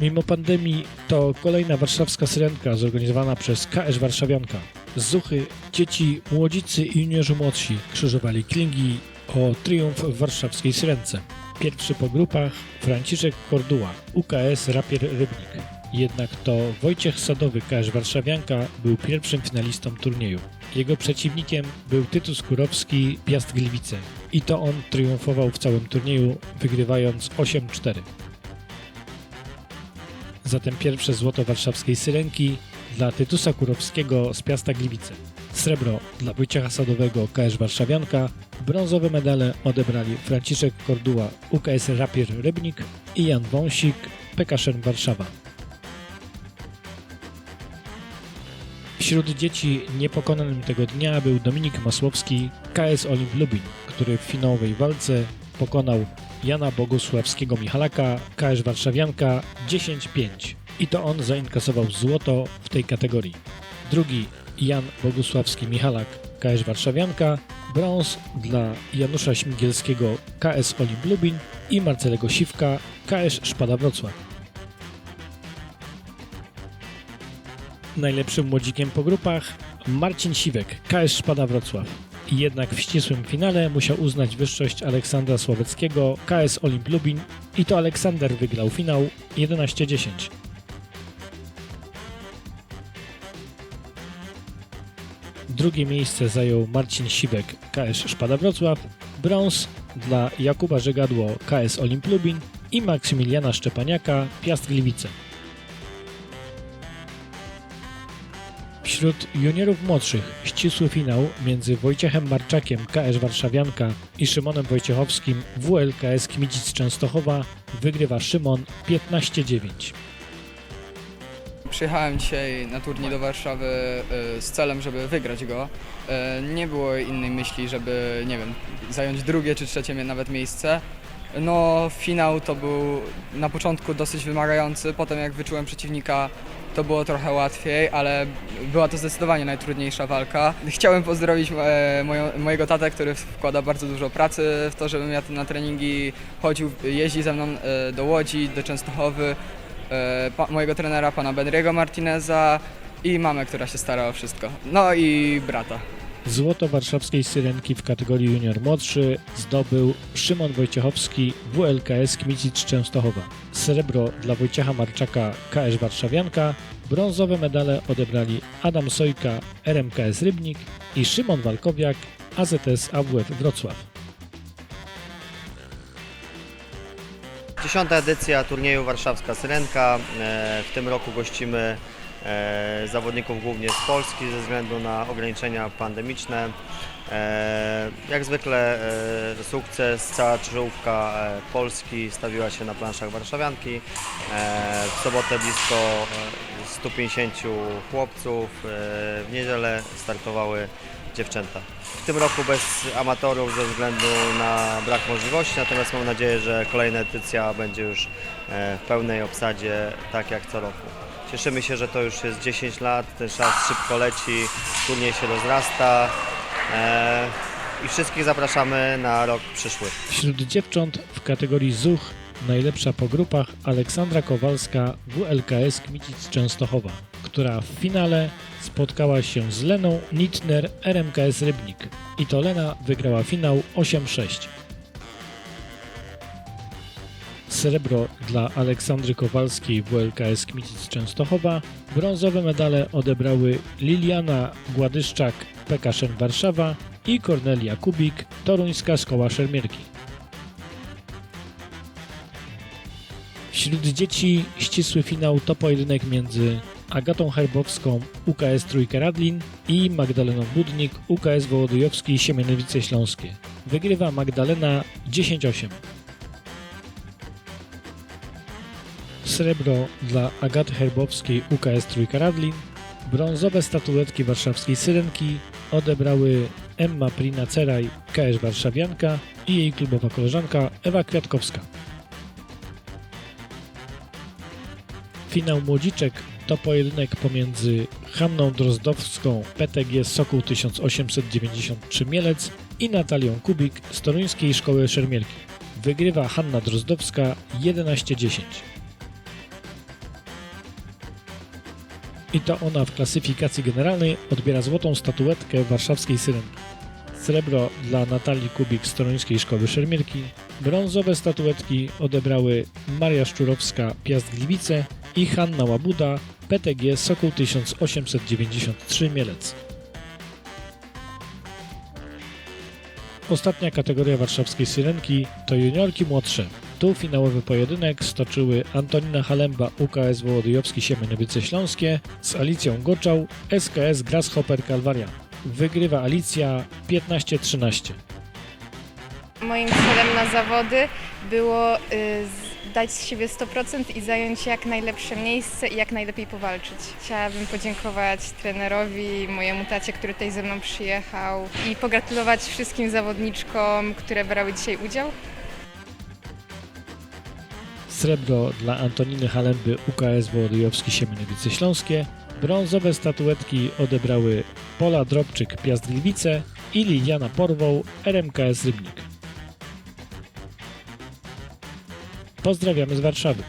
Mimo pandemii to kolejna warszawska syrenka zorganizowana przez KS Warszawianka. Zuchy dzieci, młodzicy i juniorzy młodsi krzyżowali klingi o triumf w warszawskiej syrence. Pierwszy po grupach Franciszek Korduła, UKS Rapier Rybnik. Jednak to Wojciech Sadowy, KS Warszawianka, był pierwszym finalistą turnieju. Jego przeciwnikiem był Tytus Kurowski, Piast Gliwice. I to on triumfował w całym turnieju, wygrywając 8-4. Zatem pierwsze złoto warszawskiej Syrenki dla Tytusa Kurowskiego z Piasta Gliwice. Srebro dla Wojciecha Sadowego KS Warszawianka. Brązowe medale odebrali Franciszek Korduła UKS Rapier Rybnik i Jan Wąsik PK Szern Warszawa. Wśród dzieci niepokonanym tego dnia był Dominik Masłowski KS Olimp Lubin, który w finałowej walce pokonał Jana Bogusławskiego Michalaka, KS Warszawianka 10-5 i to on zainkasował złoto w tej kategorii. Drugi Jan Bogusławski Michalak, KS Warszawianka, brąz dla Janusza Śmigielskiego, KS Olimp Lubin i Marcelego Siwka, KS Szpada Wrocław. Najlepszym młodzikiem po grupach Marcin Siwek, KS Szpada Wrocław. Jednak w ścisłym finale musiał uznać wyższość Aleksandra Sławeckiego, KS Olimp Lubin i to Aleksander wygrał finał 11-10. Drugie miejsce zajął Marcin Siwek, KS Szpada Wrocław, brąz dla Jakuba Żegadło, KS Olimp Lubin i Maksymiliana Szczepaniaka, Piast Gliwice. Wśród juniorów młodszych ścisły finał między Wojciechem Marczakiem KS Warszawianka i Szymonem Wojciechowskim WLKS Kmicic Częstochowa wygrywa Szymon 15-9. Przyjechałem dzisiaj na turniej do Warszawy e, z celem, żeby wygrać go. E, Nie było innej myśli, żeby, nie wiem, zająć drugie czy trzecie nawet miejsce. No, finał to był na początku dosyć wymagający, potem jak wyczułem przeciwnika, to było trochę łatwiej, ale była to zdecydowanie najtrudniejsza walka. Chciałem pozdrowić e, mojego tatę, który wkłada bardzo dużo pracy w to, żebym ja na treningi chodził, jeździ ze mną e, do Łodzi, do Częstochowy e, mojego trenera, pana Benriego Martineza i mamę, która się stara o wszystko. No i brata. Złoto warszawskiej Syrenki w kategorii junior młodszy zdobył Szymon Wojciechowski WLKS Kmicic Częstochowa. Srebro dla Wojciecha Marczaka KS Warszawianka. Brązowe medale odebrali Adam Sojka RMKS Rybnik i Szymon Walkowiak AZS AWF Wrocław. Dziesiąta edycja turnieju Warszawska Syrenka. E, W tym roku gościmy zawodników głównie z Polski ze względu na ograniczenia pandemiczne. E, Jak zwykle e, sukces, cała czołówka e, Polski stawiła się na planszach warszawianki. E, W sobotę blisko e, 150 chłopców, e, w niedzielę startowały dziewczęta. W tym roku bez amatorów ze względu na brak możliwości, natomiast mam nadzieję, że kolejna edycja będzie już e, w pełnej obsadzie, tak jak co roku. Cieszymy się, że to już jest 10 lat, ten czas szybko leci, turniej się rozrasta e, i wszystkich zapraszamy na rok przyszły. Wśród dziewcząt w kategorii ZUCH najlepsza po grupach Aleksandra Kowalska WLKS Kmicic Częstochowa, która w finale spotkała się z Leną Nitner RMKS Rybnik. I to Lena wygrała finał 8-6. Srebro dla Aleksandry Kowalskiej WLKS Kmicic Częstochowa. Brązowe medale odebrały Liliana Gładyszczak PK Szern Warszawa i Kornelia Kubik Toruńska Szkoła Szermierki. Wśród dzieci ścisły finał to pojedynek między Agatą Herbowską UKS Trójka Radlin i Magdaleną Budnik UKS Wołodyjowski Siemianowice Śląskie. Wygrywa Magdalena 10-8. Srebro dla Agaty Herbowskiej UKS Trójka Radlin. Brązowe statuetki warszawskiej Syrenki odebrały Emma Prina-Ceraj, KS Warszawianka i jej klubowa koleżanka Ewa Kwiatkowska. Finał młodziczek to pojedynek pomiędzy Hanną Drozdowską PTG Sokół 1893 Mielec i Natalią Kubik z Toruńskiej Szkoły Szermierki. Wygrywa Hanna Drozdowska 11-10. I to ona w klasyfikacji generalnej odbiera złotą statuetkę warszawskiej Syrenki. Srebro dla Natalii Kubik z Toruńskiej Szkoły Szermierki. Brązowe statuetki odebrały Maria Szczurowska, Piast Gliwice i Hanna Łabuda, PTG Sokół 1893 Mielec. Ostatnia kategoria warszawskiej Syrenki to juniorki młodsze. Tu finałowy pojedynek stoczyły Antonina Halemba, UKS Wołodyjowski Siemianowice Śląskie z Alicją Goczał, SKS Grasshopper Kalwaria. Wygrywa Alicja 15-13. Moim celem na zawody było y, dać z siebie 100% i zająć jak najlepsze miejsce i jak najlepiej powalczyć. Chciałabym podziękować trenerowi, mojemu tacie, który tutaj ze mną przyjechał i pogratulować wszystkim zawodniczkom, które brały dzisiaj udział. Srebro dla Antoniny Halemby UKS Wołodyjowski Siemianowice Śląskie. Brązowe statuetki odebrały Pola Drobczyk Piast Gliwice i Liliana Porwoł RMKS Rybnik. Pozdrawiamy z Warszawy.